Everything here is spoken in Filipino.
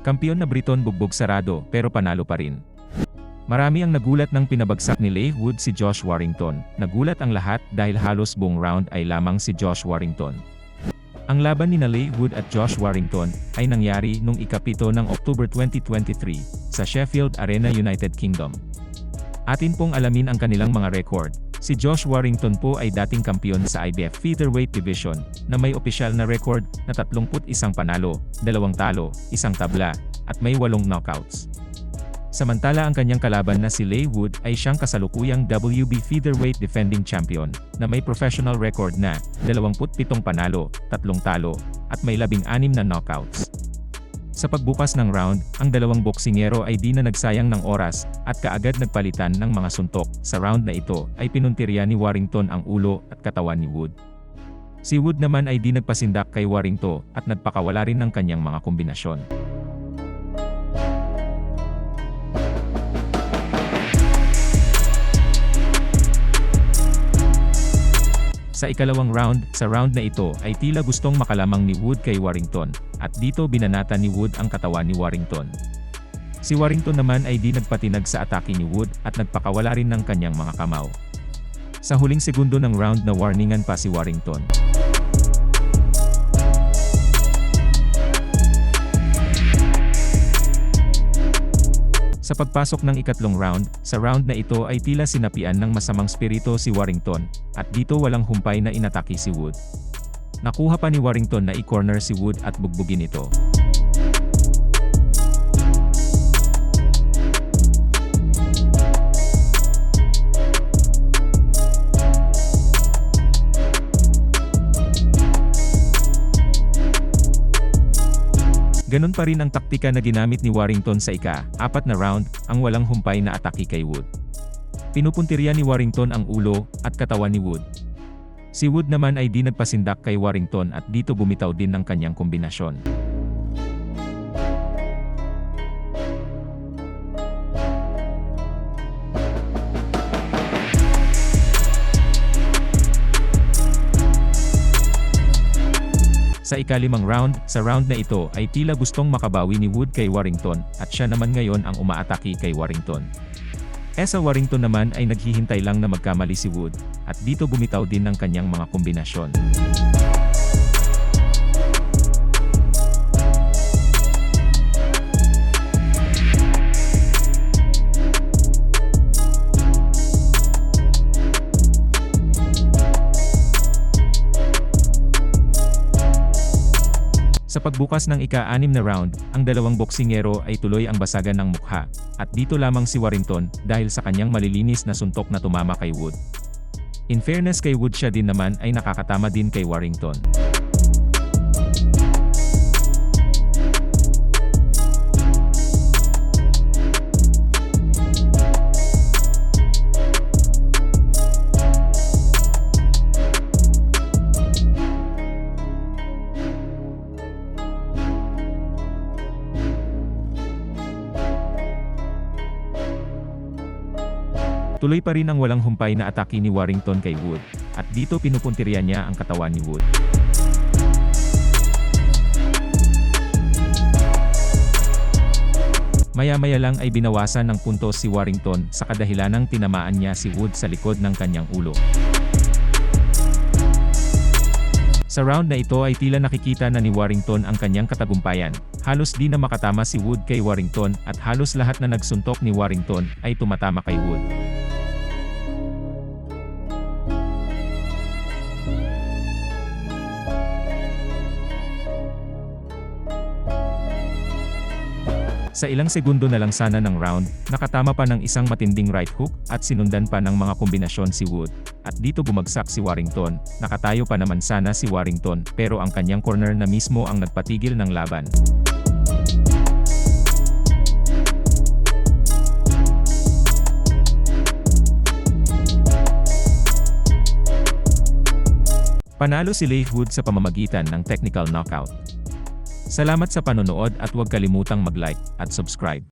Kampiyon na Briton bugbog sarado pero panalo pa rin. Marami ang nagulat ng pinabagsak ni Leigh Wood si Josh Warrington. Nagulat ang lahat dahil halos buong round ay lamang si Josh Warrington. Ang laban ni Leigh Wood at Josh Warrington ay nangyari nung ikapito ng October 2023 sa Sheffield Arena, United Kingdom. Atin pong alamin ang kanilang mga record. Si Josh Warrington po ay dating kampiyon sa IBF Featherweight Division na may opisyal na record na 31 panalo, 2 talo, 1 tabla, at may 8 knockouts. Samantala ang kanyang kalaban na si Leigh Wood ay siyang kasalukuyang WB Featherweight Defending Champion na may professional record na 27 panalo, 3 talo, at may 16 na knockouts. Sa pagbukas ng round, ang dalawang boksingero ay di na nagsayang ng oras at kaagad nagpalitan ng mga suntok. Sa round na ito ay pinuntirya ni Warrington ang ulo at katawan ni Wood. Si Wood naman ay di nagpasindak kay Warrington at nagpakawala rin ng kanyang mga kombinasyon. Sa ikalawang round, sa round na ito ay tila gustong makalamang ni Wood kay Warrington, at dito binanata ni Wood ang katawan ni Warrington. Si Warrington naman ay di nagpatinag sa atake ni Wood at nagpakawala rin ng kanyang mga kamaw. Sa huling segundo ng round na warningan pa si Warrington. Sa pagpasok ng ikatlong round, sa round na ito ay tila sinapian ng masamang spirito si Warrington, at dito walang humpay na inatake si Wood. Nakuha pa ni Warrington na i-corner si Wood at bugbugin ito. Ganon pa rin ang taktika na ginamit ni Warrington sa ika-apat na round, ang walang humpay na atake kay Wood. Pinupuntirya ni Warrington ang ulo at katawan ni Wood. Si Wood naman ay di nagpasindak kay Warrington at dito bumitaw din ng kanyang kombinasyon. Sa ikalimang round, sa round na ito ay tila gustong makabawi ni Wood kay Warrington at siya naman ngayon ang umaatake kay Warrington. Esa Warrington naman ay naghihintay lang na magkamali si Wood at dito bumitaw din ng kanyang mga kombinasyon. Sa pagbukas ng ika-anim na round, ang dalawang boksingero ay tuloy ang basagan ng mukha, at dito lamang si Warrington dahil sa kanyang malilinis na suntok na tumama kay Wood. In fairness kay Wood siya din naman ay nakakatama din kay Warrington. Tuloy pa rin ang walang humpay na atake ni Warrington kay Wood, at dito pinupuntirya niya ang katawan ni Wood. Maya-maya lang ay binawasan ng puntos si Warrington sa kadahilanang tinamaan niya si Wood sa likod ng kanyang ulo. Sa round na ito ay tila nakikita na ni Warrington ang kanyang katagumpayan. Halos di na makatama si Wood kay Warrington at halos lahat na nagsuntok ni Warrington ay tumatama kay Wood. Sa ilang segundo na lang sana ng round, nakatama pa ng isang matinding right hook at sinundan pa ng mga kombinasyon si Wood. At dito bumagsak si Warrington, nakatayo pa naman sana si Warrington pero ang kanyang corner na mismo ang nagpatigil ng laban. Panalo si Leigh Wood sa pamamagitan ng technical knockout. Salamat sa panonood at huwag kalimutang mag-like at subscribe.